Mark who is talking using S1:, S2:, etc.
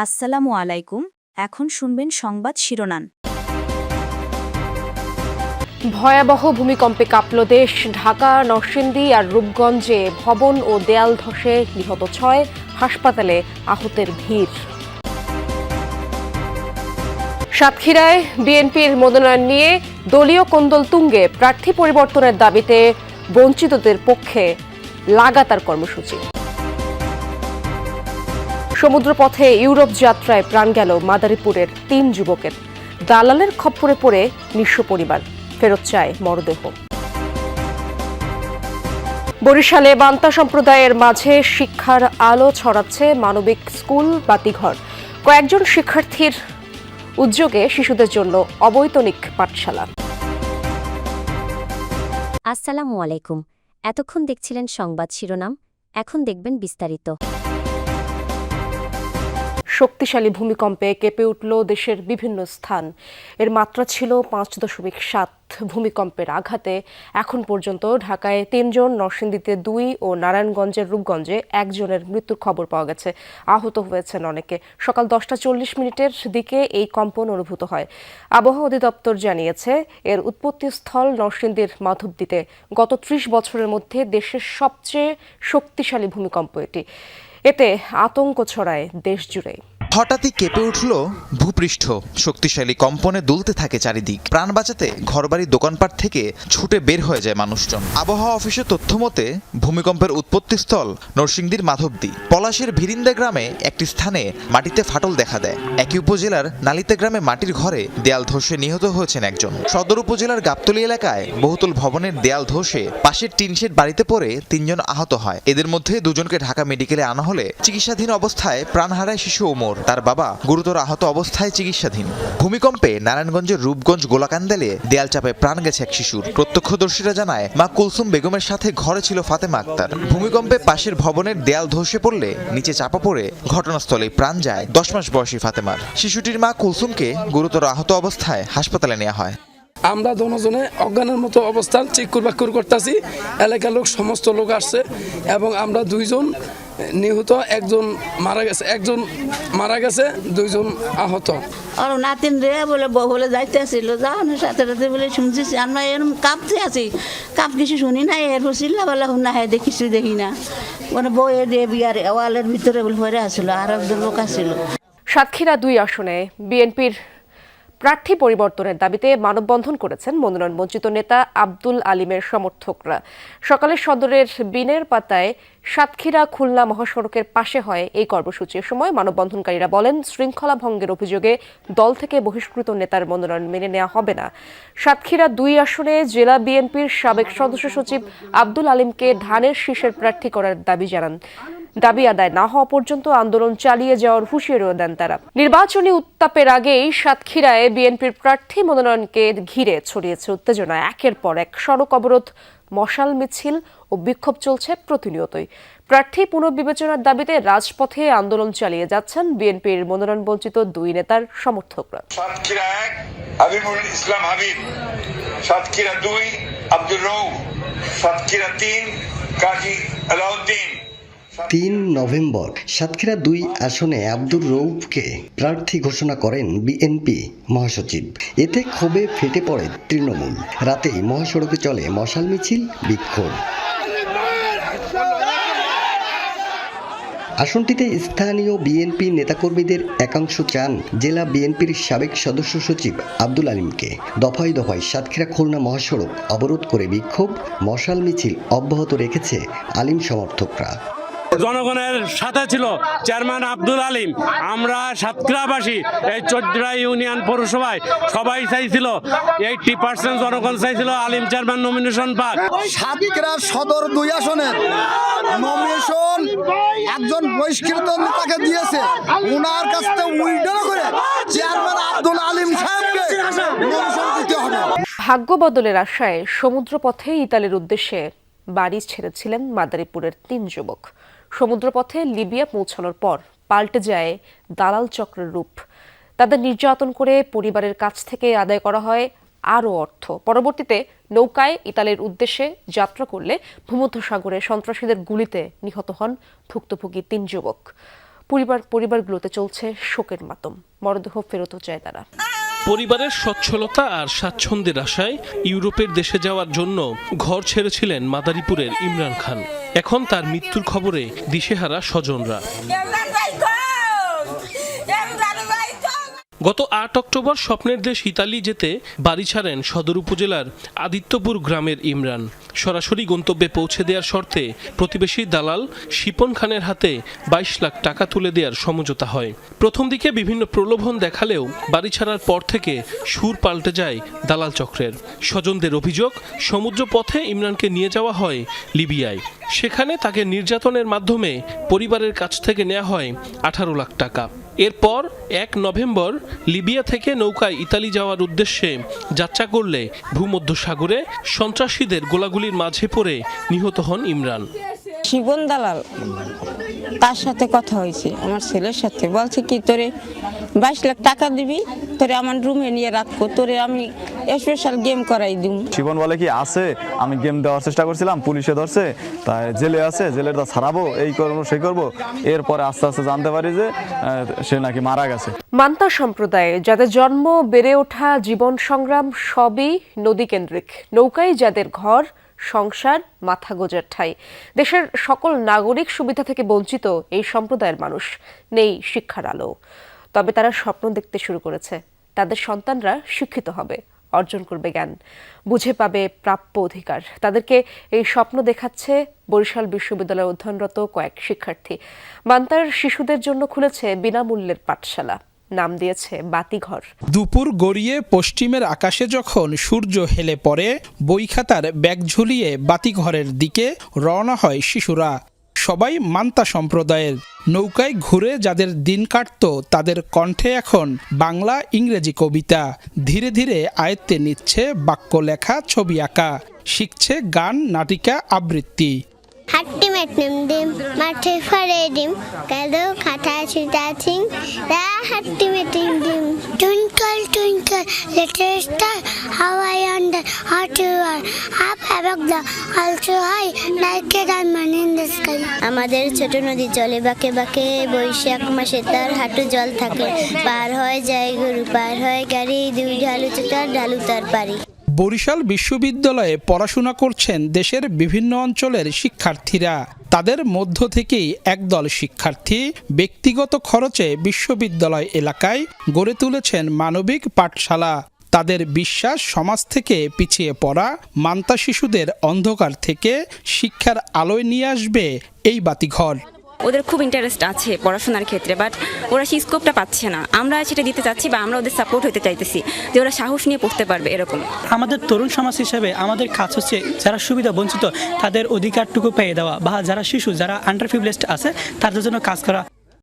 S1: আসসালামু আলাইকুম, এখন শুনবেন সংবাদ শিরোনাম।
S2: ভয়াবহ ভূমিকম্পে কাঁপল দেশ, ঢাকা, নরসিংদী আর রূপগঞ্জে ভবন ও দেয়াল ধসে নিহত ছয় হাসপাতালে আহতের ভিড়। সাতক্ষীরায় বিএনপির মনোনয়ন নিয়ে দলীয় কোন্দল তুঙ্গে প্রার্থী পরিবর্তনের দাবিতে বঞ্চিতদের পক্ষে লাগাতার কর্মসূচি। সমুদ্রপথে ইউরোপ যাত্রায় প্রাণ গেল মাদারীপুরের তিন যুবকের। দালালের খপ্পরে পড়ে নিঃস্ব পরিবার। ফেরত চায় মরদেহ। বরিশালে বান্তা সম্প্রদায়ের মাঝে শিক্ষার আলো ছড়াচ্ছে মানবিক স্কুল, বাতিঘর। কয়েকজন শিক্ষার্থীর উদ্যোগে শিশুদের জন্য অবৈতনিক পাঠশালা।
S3: আসসালামু আলাইকুম। এতক্ষণ দেখছিলেন সংবাদ শিরোনাম, এখন দেখবেন বিস্তারিত।
S2: শক্তিশালী ভূমিকম্পে কেঁপে উঠল দেশের বিভিন্ন স্থান। এর মাত্রা ছিল পাঁচ দশমিক সাত। ভূমিকম্পের আঘাতে এখন পর্যন্ত ঢাকায় তিনজন, নরসিংদীতে দুই ও নারায়ণগঞ্জের রূপগঞ্জে একজনের মৃত্যুর খবর পাওয়া গেছে। আহত হয়েছেন অনেকে। সকাল দশটা চল্লিশ মিনিটের দিকে এই কম্পন অনুভূত হয়। আবহাওয়া অধিদপ্তর জানিয়েছে, এর উৎপত্তিস্থল নরসিংদীর মাধবদীতে। গত ত্রিশ বছরের মধ্যে দেশের সবচেয়ে শক্তিশালী ভূমিকম্প এটি। এতে আতঙ্ক ছড়ায় দেশ জুড়ে
S4: হঠাৎই কেঁপে উঠল ভূপৃষ্ঠ। শক্তিশালী কম্পনে দুলতে থাকে চারিদিক। প্রাণ বাঁচাতে ঘরবাড়ি দোকানপাট থেকে ছুটে বের হয়ে যায় মানুষজন। আবহাওয়া অফিসের তথ্য মতে, ভূমিকম্পের উৎপত্তিস্থল নরসিংদীর মাধবদী। পলাশের ভিরিন্দা গ্রামে একটি স্থানে মাটিতে ফাটল দেখা দেয়। একই উপজেলার নালিতে গ্রামে মাটির ঘরে দেয়াল ধসে নিহত হয়েছেন একজন। সদর উপজেলার গাবতলী এলাকায় বহুতল ভবনের দেয়াল ধসে পাশের টিনশেড বাড়িতে পড়ে তিনজন আহত হয়। এদের মধ্যে দুজনকে ঢাকা মেডিকেলে আনা হলে চিকিৎসাধীন অবস্থায় প্রাণ হারায় শিশু ওমর তার বাবা গুরুতর আহত অবস্থায় চিকিৎসাধীন। ভূমিকম্পে নারায়ণগঞ্জের রূপগঞ্জ গোলাকান্দালে দেয়াল চাপে প্রাণ গেছে এক শিশুর। প্রত্যক্ষদর্শীরা জানায়, মা কুলসুম বেগমের সাথে ঘরে ছিল ফাতেমা আক্তার। ভূমিকম্পে পাশের ভবনের দেয়াল ধসে পড়লে নিচে চাপা পড়ে ঘটনাস্থলে প্রাণ যায় দশ মাস বয়সী ফাতেমার। শিশুটির মা কুলসুমকে গুরুতর আহত অবস্থায় হাসপাতালে নেওয়া হয়।
S5: আমরা দুজনে অজ্ঞানের মতো অবস্থান চিকুর বাকুর করতেছি। এলাকার লোক, সমস্ত লোক আসছে এবং আমরা দুইজন নিহত একজন মারা গেছে একজন মারা গেছে দুইজন আহত।
S6: আর নাতিন রে বলে বউ বলে যাইতে আসছিল যাওয়ানোর সাথে সাথে বলে শুনছি আমরা এরকম কাঁপতে আছি। কাপ কিছু শুনি না এরপর চিল্লা বলা শুন না হ্যাঁ দেখিছি দেখি না। মানে বউ এ দিয়ে বিয়ার ওয়ালের ভিতরে বলে পরে আসছিল আর একজন লোক আসছিল
S2: সাতক্ষীরা দুই আসনে বিএনপির প্রার্থী পরিবর্তনের দাবিতে মানববন্ধন করেছেন মনোনয়ন বঞ্চিত নেতা আব্দুল আলিমের সমর্থকরা। সকালে সদরের বিনের পাতায় সাতক্ষীরা খুলনা মহাসড়কের পাশে হয় এই কর্মসূচির সময় মানববন্ধনকারীরা বলেন, শৃঙ্খলা ভঙ্গের অভিযোগে দল থেকে বহিষ্কৃত নেতার মনোনয়ন মেনে নেওয়া হবে না। সাতক্ষীরা দুই আসনে জেলা বিএনপির সাবেক সদস্য সচিব আব্দুল আলিমকে ধানের শীষের প্রার্থী করার দাবি জানান। দাবি আদায় না হওয়া পর্যন্ত আন্দোলন চালিয়ে যাওয়ার হুঁশিয়ারিও দেন তারা। নির্বাচনী উত্তাপের আগেই সাতক্ষীরায় বিএনপির প্রার্থী মনোনয়নকে ঘিরে ছড়িয়েছে উত্তেজনা। একের পর এক সড়ক অবরোধ, মশাল মিছিল ও বিক্ষোভ চলছে প্রতিনিয়তই। প্রার্থী পুনর্বিবেচনার দাবিতে রাজপথে আন্দোলন চালিয়ে যাচ্ছেন বিএনপির মনোনয়ন বঞ্চিত দুই নেতার সমর্থকরা।
S7: সাতক্ষীরা এক, হাবিবুল ইসলাম হাবিব সাতক্ষীরা দুই আব্দুল রৌফ সাতক্ষীরা তিন, কাজী আলাউদ্দিন।
S8: তিন নভেম্বর, সাতক্ষীরা দুই আসনে আব্দুর রৌফকে প্রার্থী ঘোষণা করেন বিএনপি মহাসচিব। এতে ক্ষোভে ফেটে পড়ে তৃণমূল। রাতেই মহাসড়কে চলে মশাল মিছিল, বিক্ষোভ। আসনটিতে স্থানীয় বিএনপি নেতাকর্মীদের একাংশ চান জেলা বিএনপির সাবেক সদস্য সচিব আব্দুল আলিমকে। দফায় দফায় সাতক্ষীরা খুলনা মহাসড়ক অবরোধ করে বিক্ষোভ, মশাল মিছিল অব্যাহত রেখেছে আলিম সমর্থকরা।
S9: জনগণের সাথে ছিল চেয়ারম্যান আব্দুল আলিম। আমরা সাতক্ষীরাবাসী এই চোদ্দা ইউনিয়ন পৌরসভায় সবাই চাইছিল এইটটি পার্সেন্ট জনগণ চাইছিল আলিম চেয়ারম্যান নমিনেশন পাক।
S10: সাদিকরা সদর দুই আসনের নমিনেশন একজন বহিষ্কৃত নেতাকে দিয়েছে। ওনার কাছ থেকে উইড্রো করে চেয়ারম্যান আব্দুল আলিম সাহেবকে নমিনেশন দিতে হবে।
S2: ভাগ্য বদলের আশায় সমুদ্রপথে ইতালির উদ্দেশ্যে বাড়ি ছেড়েছিলেন মাদারীপুরের তিন যুবক। সমুদ্রপথে লিবিয়া পৌঁছানোর পর পাল্টে যায় দালাল চক্রের রূপ। তাদের নির্যাতন করে পরিবারের কাছ থেকে আদায় করা হয় আরও অর্থ। পরবর্তীতে নৌকায় ইতালির উদ্দেশ্যে যাত্রা করলে ভূমধ্যসাগরে সন্ত্রাসীদের গুলিতে নিহত হন ভুক্তভোগী তিন যুবক। পরিবার, পরিবারগুলোতে চলছে শোকের মাতম। মরদেহ ফেরতও চায় তারা।
S11: পরিবারের সচ্ছলতা আর স্বাচ্ছন্দ্যের আশায় ইউরোপের দেশে যাওয়ার জন্য ঘর ছেড়েছিলেন মাদারীপুরের ইমরান খান। এখন তার মৃত্যুর খবরে দিশেহারা স্বজনরা। গত আট অক্টোবর স্বপ্নের দেশ ইতালি যেতে বাড়ি ছাড়েন সদর উপজেলার আদিত্যপুর গ্রামের ইমরান। সরাসরি গন্তব্যে পৌঁছে দেওয়ার শর্তে প্রতিবেশী দালাল শিপন খানের হাতে বাইশ লাখ টাকা তুলে দেওয়ার সমঝোতা হয়। প্রথম দিকে বিভিন্ন প্রলোভন দেখালেও বাড়ি ছাড়ার পর থেকে সুর পাল্টে যায় দালাল চক্রের। স্বজনদের অভিযোগ সমুদ্র পথে ইমরানকে নিয়ে যাওয়া হয় লিবিয়ায়। সেখানে তাকে নির্যাতনের মাধ্যমে পরিবারের কাছ থেকে নেওয়া হয় আঠারো লাখ টাকা। এরপর এক নভেম্বর লিবিয়া থেকে নৌকায় ইতালি যাওয়ার উদ্দেশ্যে যাত্রা করলে ভূমধ্যসাগরে সন্ত্রাসীদের গোলাগুলির মাঝে পড়ে নিহত হন ইমরান।
S12: শিবন দালাল তার সাথে কথা হয়েছে। আমার ছেলের সাথে। বলছে কি তোরে বাইশ লাখ টাকা দিবি তোরে আমার রুমে নিয়ে রাখব। তোরে আমি স্পেশাল গেম করাই দিব
S13: জীবন বলে কি আছে আমি গেম দেওয়ার চেষ্টা করছিলাম পুলিশে ধরছে তাই জেলে আছে জেলের তো ছাড়াবো এই করব সেই করব। এরপরে আস্তে আস্তে জানতে পারি যে সে নাকি মারা গেছে।
S2: মান্তা সম্প্রদায়ে যাদের জন্ম বেড়ে ওঠা জীবন সংগ্রাম সবই নদীকেন্দ্রিক নৌকায় যাদের ঘর সংসার মাথা গোজার ঠাই। দেশের সকল নাগরিক সুবিধা থেকে বঞ্চিত এই সম্প্রদায়ের মানুষ নেই শিক্ষার আলো। তবে তারা স্বপ্ন দেখতে শুরু করেছে। তাদের সন্তানরা শিক্ষিত হবে, অর্জন করবে জ্ঞান, বুঝে পাবে প্রাপ্য অধিকার। তাদেরকে এই স্বপ্ন দেখাচ্ছে বরিশাল বিশ্ববিদ্যালয়ে অধ্যয়নরত কয়েক শিক্ষার্থী। মান্তার শিশুদের জন্য খুলেছে বিনামূল্যের পাঠশালা। নাম দিয়েছে বাতিঘর।
S14: দুপুর গড়িয়ে পশ্চিমের আকাশে যখন সূর্য হেলে পড়ে, বইখাতার ব্যাগ ঝুলিয়ে বাতিঘরের দিকে রওনা হয় শিশুরা। সবাই মান্তা সম্প্রদায়ের। নৌকায় ঘুরে যাদের দিন কাটতো, তাদের কণ্ঠে এখন বাংলা ইংরেজি কবিতা। ধীরে ধীরে আয়ত্তে নিচ্ছে বাক্য লেখা ছবি আঁকা। শিখছে গান, নাটিকা, আবৃত্তি।
S15: হাট্টি ম্যাটনেম ডিম মাঠে ফরে ডিম কালো খাতা ছুটা চিং রা হাট্টি মেটিং ডিম twinkle twinkle little star how I wonder what you are up above the world so high like a diamond in the sky আমাদের ছোট নদী চলে বাঁকে বাঁকে বৈশাখ মাসে তার হাঁটু জল থাকে। পার হয়ে যায় গরু পার হয় গাড়ি দুই ঢালু চোটার ঢালু তার পারি
S14: বরিশাল বিশ্ববিদ্যালয়ে পড়াশোনা করছেন দেশের বিভিন্ন অঞ্চলের শিক্ষার্থীরা। তাদের মধ্য থেকেই একদল শিক্ষার্থী ব্যক্তিগত খরচে বিশ্ববিদ্যালয় এলাকায় গড়ে তুলেছেন মানবিক পাঠশালা। তাদের বিশ্বাস সমাজ থেকে পিছিয়ে পড়া মান্তা শিশুদের অন্ধকার থেকে শিক্ষার আলোয় নিয়ে আসবে এই বাতিঘর।
S12: ওদের খুব ইন্টারেস্ট আছে পড়াশোনার ক্ষেত্রে বাট ওরা সেই স্কোপটা পাচ্ছে না। আমরা সেটা দিতে চাচ্ছি বা আমরা ওদের সাপোর্ট হতে চাইতেছি যে ওরা সাহস নিয়ে পড়তে পারবে এরকম।
S14: আমাদের তরুণ সমাজ হিসেবে আমাদের কাজ হচ্ছে যারা সুবিধা বঞ্চিত, তাদের অধিকারটুকু পেয়ে দেওয়া বা যারা শিশু, যারা আন্ডার আছে, তাদের জন্য কাজ করা।